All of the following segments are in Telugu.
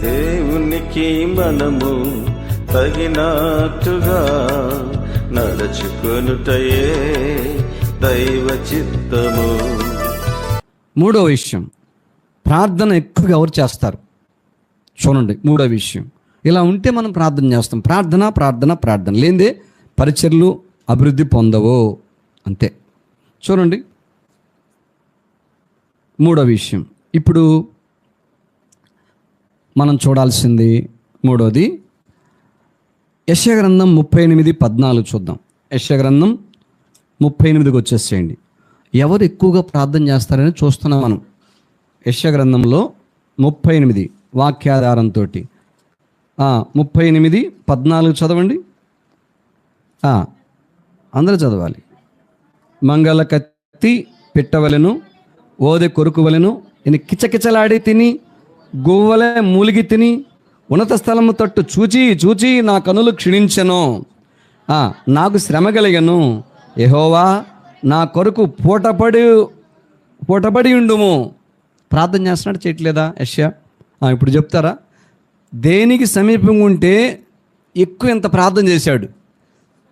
దేవునికి మనము తగినట్టుగా నడుచుకొనుటయే దైవ చిత్తము. మూడో విషయం. ప్రార్థన ఎక్కువగా ఎవరు చేస్తారు? చూడండి మూడో విషయం. ఇలా ఉంటే మనం ప్రార్థన చేస్తాం. ప్రార్థన ప్రార్థన ప్రార్థన. లేదే పరిచర్లు అభివృద్ధి పొందవు. అంతే. చూడండి. మూడో విషయం. ఇప్పుడు మనం చూడాల్సింది మూడోది. యశగ్రంథం ముప్పై ఎనిమిది పద్నాలుగు చూద్దాం. యశగ్రంథం ముప్పై ఎనిమిదికి వచ్చేసేయండి. ఎవరు ఎక్కువగా ప్రార్థన చేస్తారని చూస్తున్నాం మనం. యశగ్రంథంలో ముప్పై ఎనిమిది వాక్యాధారంతో ముప్పై ఎనిమిది పద్నాలుగు చదవండి. అందరూ చదవాలి. మంగళ కత్తి పిట్టవలెను ఓదె కొరుకువలను నేను కిచకిచలాడి తిని గువ్వలే మూలిగి తిని ఉన్నత స్థలము తట్టు చూచి చూచి నా కనులు క్షీణించెను. నాకు శ్రమ కలిగను. ఎహోవా నా కొరకు పూటపడి పూటపడి ఉండుము. ప్రార్థన చేస్తున్నాడు చేయట్లేదా యష్యా? ఇప్పుడు చెప్తారా? దేనికి సమీపంగా ఉంటే ఎక్కువ ఇంత ప్రార్థన చేశాడు.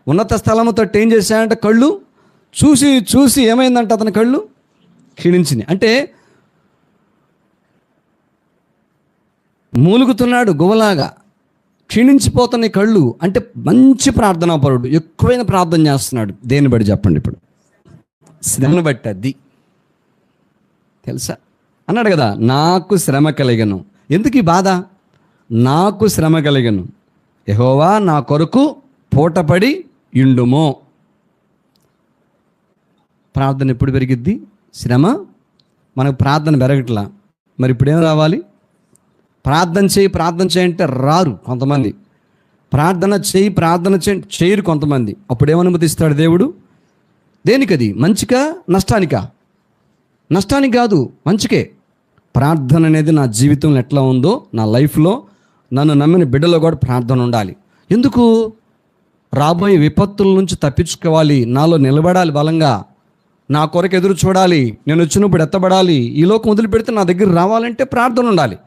ఉన్నత స్థలముతో ఏం చేశాడంటే కళ్ళు చూసి చూసి ఏమైందంటే అతని కళ్ళు క్షీణించింది అంటే మూలుగుతున్నాడు గువలాగా క్షీణించిపోతున్న కళ్ళు అంటే మంచి ప్రార్థనా పరుడు ఎక్కువైన ప్రార్థన చేస్తున్నాడు. దేని బట్టి చెప్పండి ఇప్పుడు? శ్రమను బట్టి అది. తెలుసా? అన్నాడు కదా నాకు శ్రమ కలిగను. ఎందుకు ఈ బాధ? నాకు శ్రమ కలిగను. యహోవా నా కొరకు పూటపడి ఇండుమో ప్రార్థన ఎప్పుడు పెరిగిద్ది? శ్రమ? మనకు ప్రార్థన పెరగట్లా. మరి ఇప్పుడేం రావాలి? ప్రార్థన చేయి ప్రార్థన చేయంటే రారు కొంతమంది. ప్రార్థన చేయి ప్రార్థన చే చేయరు కొంతమంది. అప్పుడేమనుమతిస్తాడు దేవుడు? దేనికది? మంచికా నష్టానికా? నష్టానికి కాదు మంచికే. ప్రార్థన అనేది నా జీవితంలో ఎట్లా ఉందో నా లైఫ్లో నన్ను నమ్మిన బిడ్డలో కూడా ప్రార్థన ఉండాలి. ఎందుకు? రాబోయే విపత్తుల నుంచి తప్పించుకోవాలి నాలో నిలబడాలి బలంగా. నా కొరకు ఎదురు చూడాలి నేను వచ్చినప్పుడు ఎత్తబడాలి ఈ లోకం వదిలిపెడితే నా దగ్గర రావాలంటే ప్రార్థన ఉండాలి.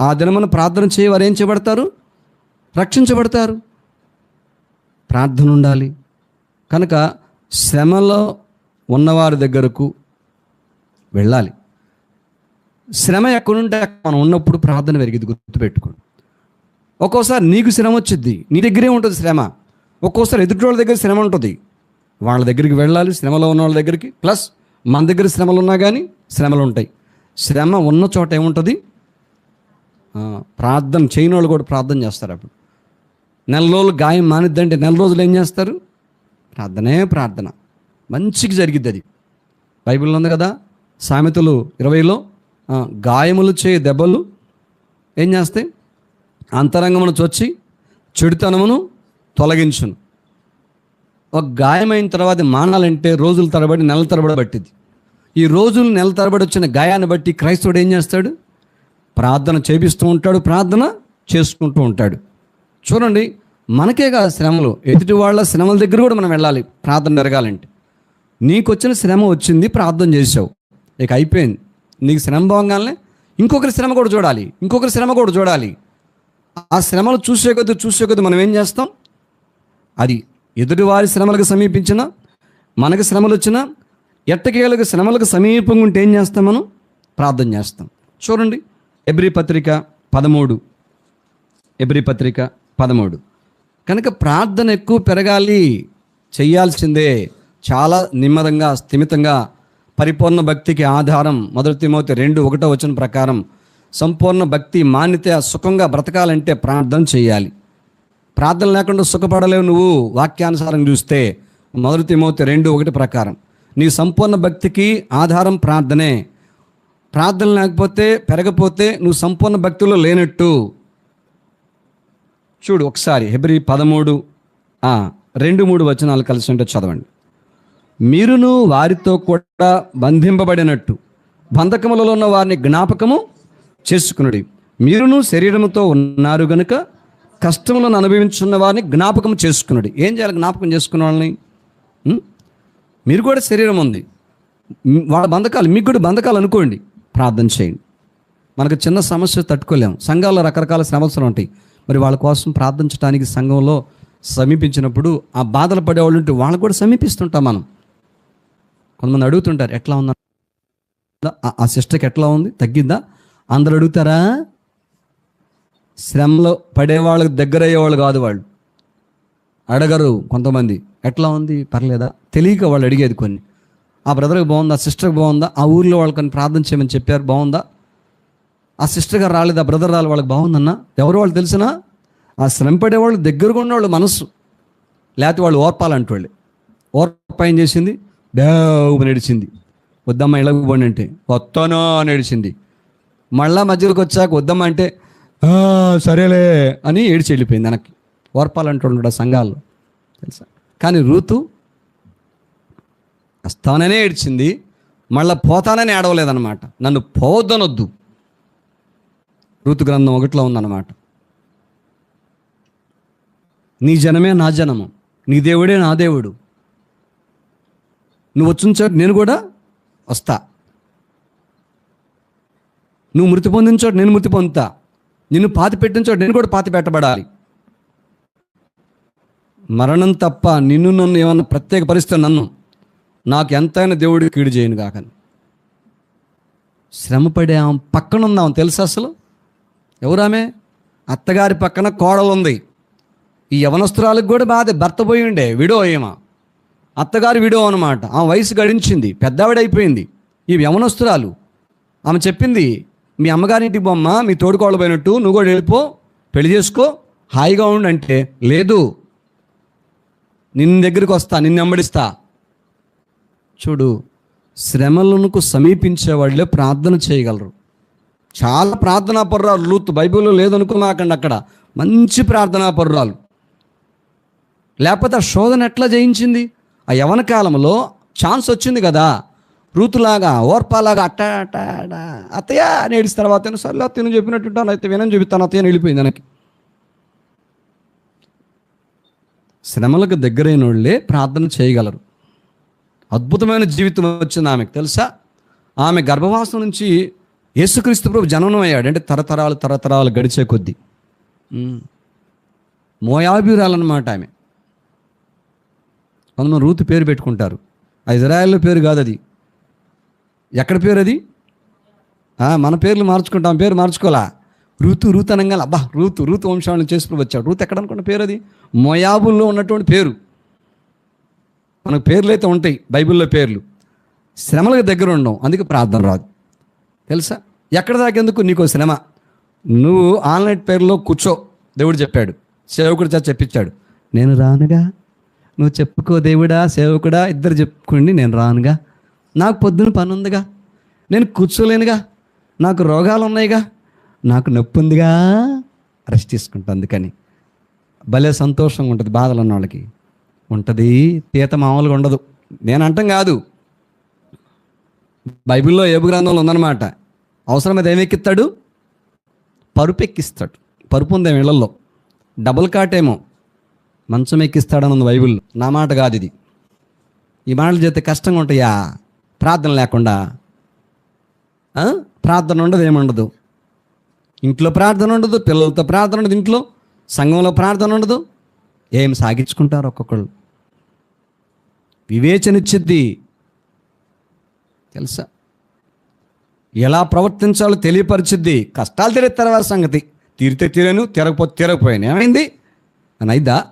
ఆ దినమున ప్రార్థన చేయవారు ఏం చేయబడతారు? రక్షించబడతారు. ప్రార్థన ఉండాలి కనుక శ్రమలో ఉన్నవారి దగ్గరకు వెళ్ళాలి. శ్రమ ఎక్కడుంటే మనం ఉన్నప్పుడు ప్రార్థన పెరిగింది గుర్తుపెట్టుకోండి. ఒక్కోసారి నీకు శ్రమ వచ్చింది నీ దగ్గరే ఉంటుంది శ్రమ. ఒక్కోసారి ఎదుటి వాళ్ళ దగ్గర శ్రమ ఉంటుంది. వాళ్ళ దగ్గరికి వెళ్ళాలి శ్రమలో ఉన్న వాళ్ళ దగ్గరికి. ప్లస్ మన దగ్గర శ్రమలు ఉన్నా కానీ శ్రమలు ఉంటాయి శ్రమ ఉన్న చోట ఏముంటుంది? ప్రార్థన చేయని వాళ్ళు కూడా ప్రార్థన చేస్తారు అప్పుడు. నెల రోజులు గాయం మానిద్దంటే నెల రోజులు ఏం చేస్తారు? ప్రార్థనే ప్రార్థన. మంచికి జరిగిద్ది అది. బైబిల్లో ఉంది కదా సామెతలు ఇరవైలో గాయములు చే దెబ్బలు ఏం చేస్తాయి? అంతరంగమును చొచ్చి చెడుతనమును తొలగించును. ఒక గాయమైన తర్వాత మానాలంటే రోజుల తరబడి నెలల తరబడి పట్టింది ఈ రోజులు నెల తరబడి వచ్చిన గాయాన్ని బట్టి క్రైస్తవుడు ఏం చేస్తాడు? ప్రార్థన చేపిస్తూ ఉంటాడు ప్రార్థన చేసుకుంటూ ఉంటాడు. చూడండి మనకే కాదు శ్రమలు. ఎదుటి వాళ్ళ శ్రమల దగ్గర కూడా మనం వెళ్ళాలి ప్రార్థన జరగాలంటే. నీకు వచ్చిన శ్రమ వచ్చింది ప్రార్థన చేసావు ఇక అయిపోయింది. నీకు శ్రమ బాగానే ఇంకొకరి శ్రమ కూడా చూడాలి ఇంకొకరి శ్రమ కూడా చూడాలి. ఆ శ్రమలు చూసే కొద్ది చూసే కొద్ది మనం ఏం చేస్తాం? అది ఎదుటివారి శ్రమలకు సమీపించిన మనకు శ్రమలు వచ్చినా ఎట్టకేలకు శ్రమలకు సమీపంగా ఉంటే ఏం చేస్తాం మనం? ప్రార్థన చేస్తాం. చూడండి ఎబ్రి పత్రిక పదమూడు. ఎబ్రి పత్రిక పదమూడు. కనుక ప్రార్థన ఎక్కువ పెరగాలి. చేయాల్సిందే. చాలా నిమ్మదంగా స్థిమితంగా పరిపూర్ణ భక్తికి ఆధారం. మొదటి తిమోతి రెండు ఒకటో వచ్చిన ప్రకారం సంపూర్ణ భక్తి మాన్యత సుఖంగా బ్రతకాలంటే ప్రార్థన చేయాలి. ప్రార్థన లేకుండా సుఖపడలేవు నువ్వు వాక్యానుసారం చూస్తే. మొదటి తిమోతి రెండు ఒకటి ప్రకారం. నీ సంపూర్ణ భక్తికి ఆధారం ప్రార్థనే. ప్రార్థన లేకపోతే పెరగపోతే నువ్వు సంపూర్ణ భక్తిలో లేనట్టు. చూడు ఒకసారి హెబ్రి పదమూడు రెండు మూడు వచనాలు కలిసి ఉంటే చదవండి. మీరును వారితో కూడా బంధింపబడినట్టు బంధకములలో ఉన్న వారిని జ్ఞాపకము చేసుకునుడి. మీరును శరీరముతో ఉన్నారు గనుక కష్టములను అనుభవించున్న వారిని జ్ఞాపకం చేసుకున్నాడు ఏం చేయాలి? జ్ఞాపకం చేసుకున్న వాళ్ళని? మీరు కూడా శరీరం ఉంది. వాళ్ళ బంధకాలు మీకు కూడా బంధకాలు అనుకోండి. ప్రార్థన చేయండి మనకు చిన్న సమస్య తట్టుకోలేము సంఘాల్లో రకరకాల సమస్యలు ఉంటాయి. మరి వాళ్ళ కోసం ప్రార్థించడానికి సంఘంలో సమీపించినప్పుడు ఆ బాధలు పడేవాళ్ళు ఉంటే వాళ్ళు కూడా సమీపిస్తుంటాం మనం. కొంతమంది అడుగుతుంటారు ఎట్లా ఉందా ఆ- ఆ సిస్టర్కి ఎట్లా ఉంది? తగ్గిందా? అందరు అడుగుతారా? శ్రమలో పడేవాళ్ళకి దగ్గర అయ్యేవాళ్ళు కాదు వాళ్ళు. అడగరు కొంతమంది. ఎట్లా ఉంది? పర్లేదా? తెలియక వాళ్ళు అడిగేది కొన్ని. ఆ బ్రదర్కి బాగుందా? సిస్టర్కి బాగుందా? ఆ ఊర్లో వాళ్ళకని ప్రార్థన చేయమని చెప్పారు. బాగుందా? ఆ సిస్టర్ గారు రాలేదు? ఆ బ్రదర్ రాలేదు వాళ్ళకి బాగుందన్నా? ఎవరు వాళ్ళు తెలిసినా? ఆ శ్రమ పడేవాళ్ళు దగ్గరగా ఉన్నవాళ్ళు మనస్సు. లేకపోతే వాళ్ళు ఓర్పాలంటే వాళ్ళు ఓర్ప ఏం చేసింది? దేవు నడిచింది. వద్దమ్మ ఇళ్ళకు పోండి అంటే. వస్తానో నడిచింది. మళ్ళా మధ్యలోకి వచ్చాక వద్దమ్మ అంటే సరేలే అని ఏడిచి వెళ్ళిపోయింది వెనక్కి. ఆ సంఘాల్లో. తెలుసా? కానీ రూతు వస్తాననే ఏడ్చింది. మళ్ళీ పోతానని ఏడవలేదన్నమాట. నన్ను పోవద్దనొద్దు. ఋతు గ్రంథం ఒకటిలో ఉందన్నమాట. నీ జనమే నా జనము. నీ దేవుడే నా దేవుడు. నువ్వు వచ్చిన చోటు నేను కూడా వస్తా. నువ్వు మృతి పొందిన చోట నేను మృతి పొందుతా. నిన్ను పాతి పెట్టిన చోట నేను కూడా పాతి పెట్టబడాలి. మరణం తప్ప నిన్ను నన్ను ఏమన్నా ప్రత్యేక పరిస్థితి నన్ను నాకు ఎంతైనా దేవుడికి కీడు చేయను కాకని శ్రమపడాం ఆమె పక్కన ఉందాం తెలుసా అసలు? ఎవరామే అత్తగారి పక్కన కోడలు ఉంది ఈ యవనస్తురాలకు కూడా బాధ భర్త పోయి ఉండే విడో ఏమా అత్తగారు విడో అనమాట ఆమె వయసు గడించింది పెద్దవిడైపోయింది. ఈ యవనస్తురాలు ఆమె చెప్పింది మీ అమ్మగారింటికి బొమ్మ మీ తోడుకోళ్ళు పోయినట్టు నువ్వు కూడా వెళ్ళిపో పెళ్ళి చేసుకో హాయిగా ఉండు అంటే లేదు. నిన్న దగ్గరికి వస్తా నిన్ను వెంబడిస్తా. చూడు శ్రమలకు సమీపించే వాళ్ళే ప్రార్థన చేయగలరు. చాలా ప్రార్థనా పర్రాలు. లూత్ బైబిల్లో లేదనుకున్నాకండి అక్కడ. మంచి ప్రార్థనా పర్రాలు. లేకపోతే ఆ శోధన ఎట్లా జయించింది? ఆ యవన కాలంలో ఛాన్స్ వచ్చింది కదా. రూతులాగా ఓర్పాలాగా అట్ట అత్తయ్య అని ఏడిసిన తర్వాత సర్లే తిను చెప్పినట్టుంటాను అయితే వినని చెబుతాను అత్తయ్య వెళ్ళిపోయింది వెనక్కి. శ్రమలకు దగ్గరైన వాళ్ళే ప్రార్థన చేయగలరు. అద్భుతమైన జీవితం వచ్చింది ఆమెకు. తెలుసా? ఆమె గర్భవాసం నుంచి యేసుక్రీస్తు ప్రభు జననం అయ్యాడు. అంటే తరతరాలు తరతరాలు గడిచే కొద్దీ. ఉమ్. మోయాబీరాలన్నమాట ఆమె. కొంతమంది రూతు పేరు పెట్టుకుంటారు. ఆ ఇజ్రాయెల్లో పేరు కాదు అది ఎక్కడ పేరు అది మన పేర్లు మార్చుకుంటాం. పేరు మార్చుకోవాలా? రుతు రూతు అనగా అబ్బా రూతు రూతు వంశాలను చేసుకుని వచ్చాడు. రూతు ఎక్కడ అనుకున్న పేరు అది మోయాబుల్లో ఉన్నటువంటి పేరు. మనకు పేర్లు అయితే ఉంటాయి బైబిల్లో పేర్లు. శ్రమలకు దగ్గర ఉండవు అందుకే ప్రార్థన రాదు. తెలుసా? ఎక్కడ దాకేందుకు? నీకు శ్రమ. నువ్వు ఆన్లైన్ పేరులో కూర్చో దేవుడు చెప్పాడు. సేవకుడు చా చెప్పించాడు. నేను రానుగా? నువ్వు చెప్పుకో దేవుడా సేవకుడా ఇద్దరు చెప్పుకోండి నేను రానుగా? నాకు పొద్దున పని ఉందిగా నేను కూర్చోలేనుగా? నాకు రోగాలు ఉన్నాయిగా? నాకు నొప్పి ఉందిగా రెస్ట్ తీసుకుంటా అందుకని. భలే సంతోషంగా ఉంటుంది బాధలు ఉన్న వాళ్ళకి. ఉంటుంది తీత మామూలుగా ఉండదు. నేను అంటాం కాదు. బైబిల్లో ఏబు గ్రంథంలో ఉందన్నమాట. అవసరమైతే ఏమెక్కిస్తాడు? పరుపు ఎక్కిస్తాడు పరుపు ఉంది ఏమో ఇళ్ళలో. డబుల్ కాటేమో మంచం ఎక్కిస్తాడని ఉంది బైబిల్లో. నా మాట కాదు ఇది ఈ మాటలు చేస్తే కష్టంగా ఉంటాయా ప్రార్థన లేకుండా. ప్రార్థన ఉండదు ఏముండదు ఇంట్లో ప్రార్థన ఉండదు పిల్లలతో ప్రార్థన ఉండదు ఇంట్లో సంఘంలో ప్రార్థన ఉండదు. ఏం సాగించుకుంటారు ఒక్కొక్కళ్ళు? వివేచనిచ్చిద్ది తెలుసా? ఎలా ప్రవర్తించాలో తెలియపరిచిద్ది. కష్టాలు తెలియ తర్వాత సంగతి. తీరితే తీరాను తీరకపోతే తీరకపోయాను ఏమైంది? అని అయిదా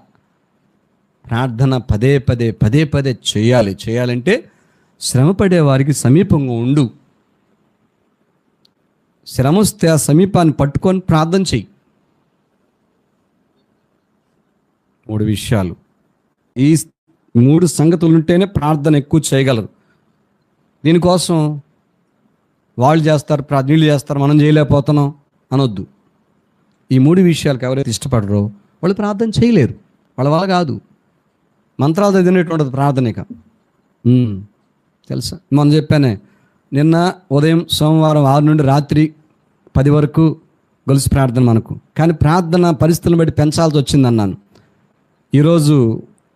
ప్రార్థన పదే పదే పదే పదే చేయాలి. చేయాలంటే శ్రమపడే వారికి సమీపంగా ఉండు. శ్రమ వస్తే ఆ సమీపాన్ని పట్టుకొని ప్రార్థన చెయ్యి. మూడు విషయాలు. ఈ మూడు సంగతులు ఉంటేనే ప్రార్థన ఎక్కువ చేయగలరు. దీనికోసం వాళ్ళు చేస్తారు ప్రజ్ఞలు వీళ్ళు చేస్తారు మనం చేయలేకపోతున్నాం అనొద్దు. ఈ మూడు విషయాలకు ఎవరైతే ఇష్టపడరో వాళ్ళు ప్రార్థన చేయలేరు. వాళ్ళ వల్ల కాదు. మంత్రాలు చదివినటువంటిది ప్రార్థనిక తెలుసా? మనం చెప్పానే నిన్న ఉదయం సోమవారం ఆరు నుండి రాత్రి పది వరకు గొలుసు ప్రార్థన మనకు. కానీ ప్రార్థన పరిస్థితులను బట్టి పెంచాల్సి వచ్చింది అన్నాను ఈరోజు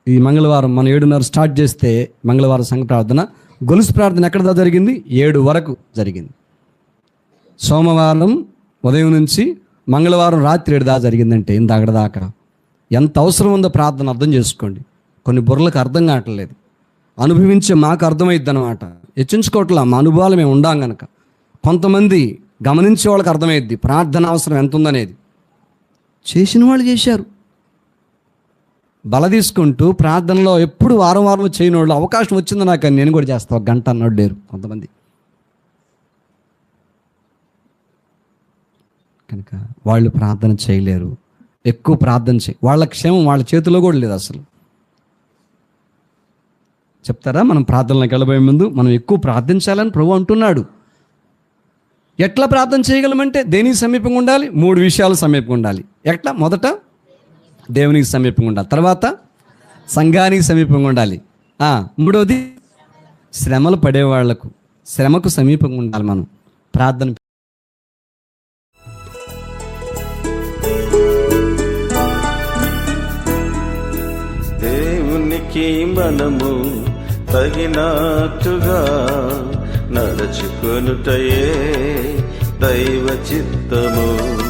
ఈ మంగళవారం మనం ఏడున్నర స్టార్ట్ చేస్తే మంగళవారం సంఘ ప్రార్థన. గొలుసు ప్రార్థన ఎక్కడదా జరిగింది? ఏడు వరకు జరిగింది. సోమవారం ఉదయం నుంచి మంగళవారం రాత్రి ఏడు దాకా జరిగిందంటే ఇంత అక్కడ దాకా. ఎంత అవసరం ఉందో ప్రార్థన అర్థం చేసుకోండి. కొన్ని బుర్రలకు అర్థం కావట్లేదు. అనుభవించే మాకు అర్థమైద్ది అనమాట హెచ్చించుకోవట్లా మా అనుభవాలు మేము ఉండాం కనుక కొంతమంది గమనించే వాళ్ళకి అర్థమైద్ది ప్రార్థన అవసరం ఎంత ఉందనేది చేసిన వాళ్ళు చేశారు. బల తీసుకుంటూ ప్రార్థనలో ఎప్పుడు వారం వారం చేయని వాళ్ళు అవకాశం వచ్చింది నాకు నేను కూడా చేస్తా. ఒక గంట అన్నాడు లేరు కొంతమంది. కనుక వాళ్ళు ప్రార్థన చేయలేరు. ఎక్కువ ప్రార్థన చేయ వాళ్ళ క్షేమం వాళ్ళ చేతిలో కూడా లేదు అసలు. చెప్తారా? మనం ప్రార్థనలకు వెళ్ళబోయే ముందు మనం ఎక్కువ ప్రార్థించాలని ప్రభు అంటున్నాడు. ఎట్లా ప్రార్థన చేయగలమంటే దేనికి సమీపంగా ఉండాలి? మూడు విషయాలు సమీపంగా ఉండాలి. ఎట్లా? మొదట దేవునికి సమీపంగా ఉండాలి. తర్వాత సంఘానికి సమీపంగా ఉండాలి. ఆ, మూడవది శ్రమలు పడేవాళ్ళకు శ్రమకు సమీపంగా ఉండాలి మనం. ప్రార్థన దేవునికి మనము తగినట్టుగా నడుచుకొనుటయే దైవ చిత్తము.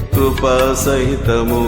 కృపా సహితము